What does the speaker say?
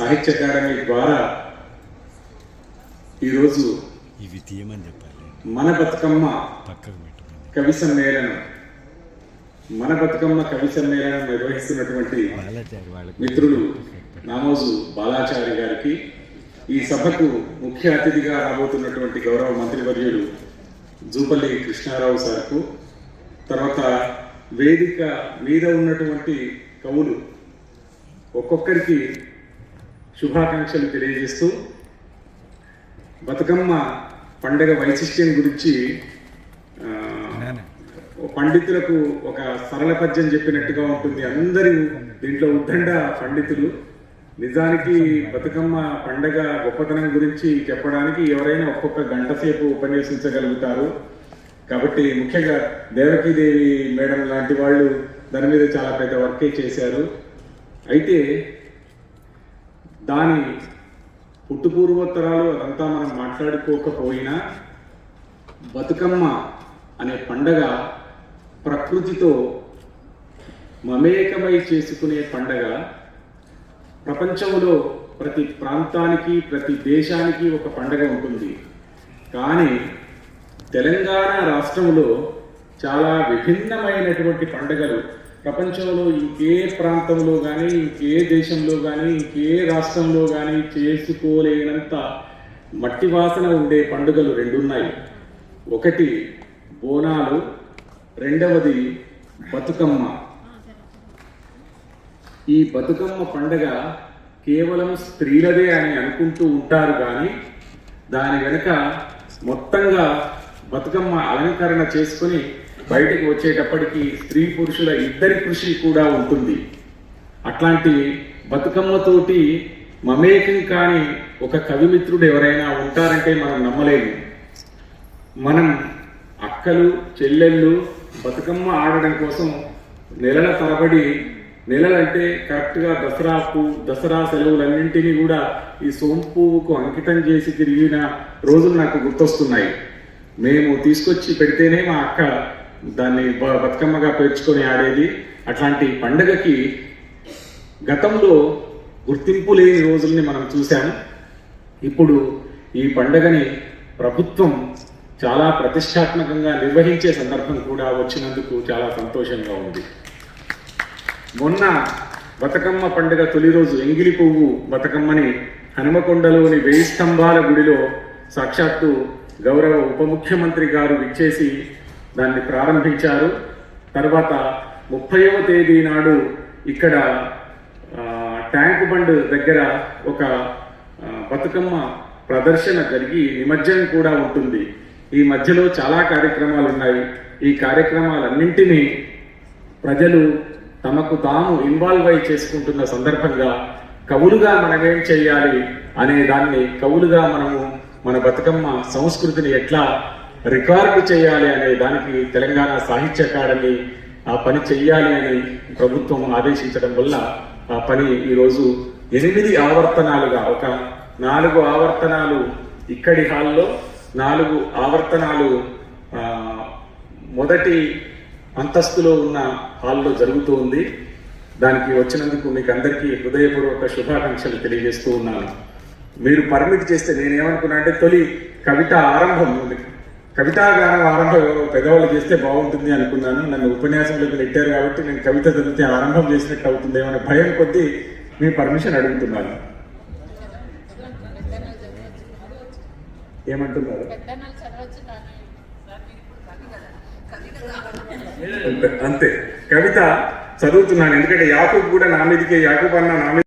సాహిత్య అకాడమీ ద్వారా ఈరోజు ఇవి తీయమని చెప్పాలి? మన బతుకమ్మ కవి సమ్మేళనం మన బతుకమ్మ కవి సమ్మేళనం నిర్వహిస్తున్నటువంటి మిత్రులు నామోజు బాలాచారి గారికి ఈ సభకు ముఖ్య అతిథిగా రాబోతున్నటువంటి గౌరవ మంత్రివర్యులు జూపల్లి కృష్ణారావు సార్కు తర్వాత వేదిక మీద ఉన్నటువంటి కవులు ఒక్కొక్కరికి శుభాకాంక్షలు తెలియజేస్తూ బతుకమ్మ పండగ వైశిష్ట్యం గురించి పండితులకు ఒక సరళ పద్యం చెప్పినట్టుగా ఉంటుంది. అందరూ దీంట్లో ఉద్దండ పండితులు. నిజానికి బతుకమ్మ పండగ గొప్పతనం గురించి చెప్పడానికి ఎవరైనా ఒక్కొక్క గంట సేపు ఉపన్యసించగలుగుతారు. కాబట్టి ముఖ్యంగా దేవకీదేవి మేడం లాంటి వాళ్ళు దాని మీద చాలా పెద్ద వర్కే చేశారు. అయితే దాని పుట్టుపూర్వోత్తరాలు అదంతా మనం మాట్లాడుకోకపోయినా బతుకమ్మ అనే పండగ ప్రకృతితో మమేకమై చేసుకునే పండగ. ప్రపంచంలో ప్రతి ప్రాంతానికి ప్రతి దేశానికి ఒక పండగ ఉంటుంది. కానీ తెలంగాణ రాష్ట్రంలో చాలా విభిన్నమైనటువంటి పండుగలు ప్రపంచంలో ఇంకే ప్రాంతంలో కానీ ఇంకే దేశంలో కానీ ఇంకే రాష్ట్రంలో కానీ చేసుకోలేనంత మట్టి వాసన ఉండే పండుగలు రెండున్నాయి. ఒకటి బోనాలు రెండవది బతుకమ్మ. ఈ బతుకమ్మ పండగ కేవలం స్త్రీలదే అని అనుకుంటూ ఉంటారు కానీ దాని వెనుక మొత్తంగా బతుకమ్మ అలంకరణ చేసుకొని బయటికి వచ్చేటప్పటికి స్త్రీ పురుషుల ఇద్దరి కృషి కూడా ఉంటుంది. అట్లాంటి బతుకమ్మతోటి మమేకం కాని ఒక కవిమిత్రుడు ఎవరైనా ఉంటారంటే మనం నమ్మలేము. మనం అక్కలు చెల్లెళ్ళు బతుకమ్మ ఆడడం కోసం నెలల తరబడి నెలలంటే కరెక్ట్గా దసరాకు దసరా సెలవులన్నింటినీ కూడా ఈ సోంపువ్వుకు అంకితం చేసి తిరిగిన రోజులు నాకు గుర్తొస్తున్నాయి. మేము తీసుకొచ్చి పెడితేనే మా అక్క దాన్ని బతుకమ్మగా పేర్చుకొని ఆడేది అట్లాంటి పండగకి గతంలో గుర్తింపు లేని రోజుల్ని మనం చూసాం ఇప్పుడు ఈ పండగని ప్రభుత్వం చాలా ప్రతిష్టాత్మకంగా నిర్వహించే సందర్భం కూడా వచ్చినందుకు చాలా సంతోషంగా ఉంది. మొన్న బతుకమ్మ పండుగ తొలి రోజు ఎంగిలి పువ్వు బతుకమ్మని హనుమకొండలోని వెయ్యి స్తంభాల గుడిలో సాక్షాత్తు గౌరవ ఉప ముఖ్యమంత్రి గారు విచ్చేసి దాన్ని ప్రారంభించారు. తర్వాత ముప్పైవ తేదీ నాడు ఇక్కడ ట్యాంక్ బండ్ దగ్గర ఒక బతుకమ్మ ప్రదర్శన జరిగి నిమజ్జనం కూడా ఉంటుంది. ఈ మధ్యలో చాలా కార్యక్రమాలు ఉన్నాయి. ఈ కార్యక్రమాలన్నింటినీ ప్రజలు తమకు తాము ఇన్వాల్వ్ అయి చేసుకుంటున్న సందర్భంగా కవులుగా మనమేం చేయాలి అనే దాన్ని కవులుగా మనము మన బతుకమ్మ సంస్కృతిని ఎట్లా రికార్డు చేయాలి అనే దానికి తెలంగాణ సాహిత్య అకాడమీ ఆ పని చెయ్యాలి అని ప్రభుత్వం ఆదేశించడం వల్ల ఆ పని ఈరోజు ఎనిమిది ఆవర్తనాలుగా ఒక నాలుగు ఆవర్తనాలు ఇక్కడి హాల్లో నాలుగు ఆవర్తనాలు మొదటి అంతస్తులో ఉన్న హాల్లో జరుగుతూ ఉంది. దానికి వచ్చినందుకు మీకు అందరికీ హృదయపూర్వక శుభాకాంక్షలు తెలియజేస్తూ ఉన్నాను. మీరు పర్మిట్ చేస్తే నేనేమనుకున్నా అంటే తొలి కవిత ఆరంభం ఉంది. కవితాగానం ఆరంభం ఎవరో పెద్దవాళ్ళు చేస్తే బాగుంటుంది అనుకున్నాను. నన్ను ఉపన్యాసంలోకి నెట్టారు కాబట్టి నేను కవిత చదివితే ఆరంభం చేసినట్టు అవుతుందేమో అనే భయం కొద్దీ మీ పర్మిషన్ అడుగుతున్నాను. ఏమంటున్నారు? అంతే. అంతే కవిత చదువుతున్నాను. ఎందుకంటే యాకూబ్ కూడా నా మీదకే యాకూబ్ అన్న నా మీద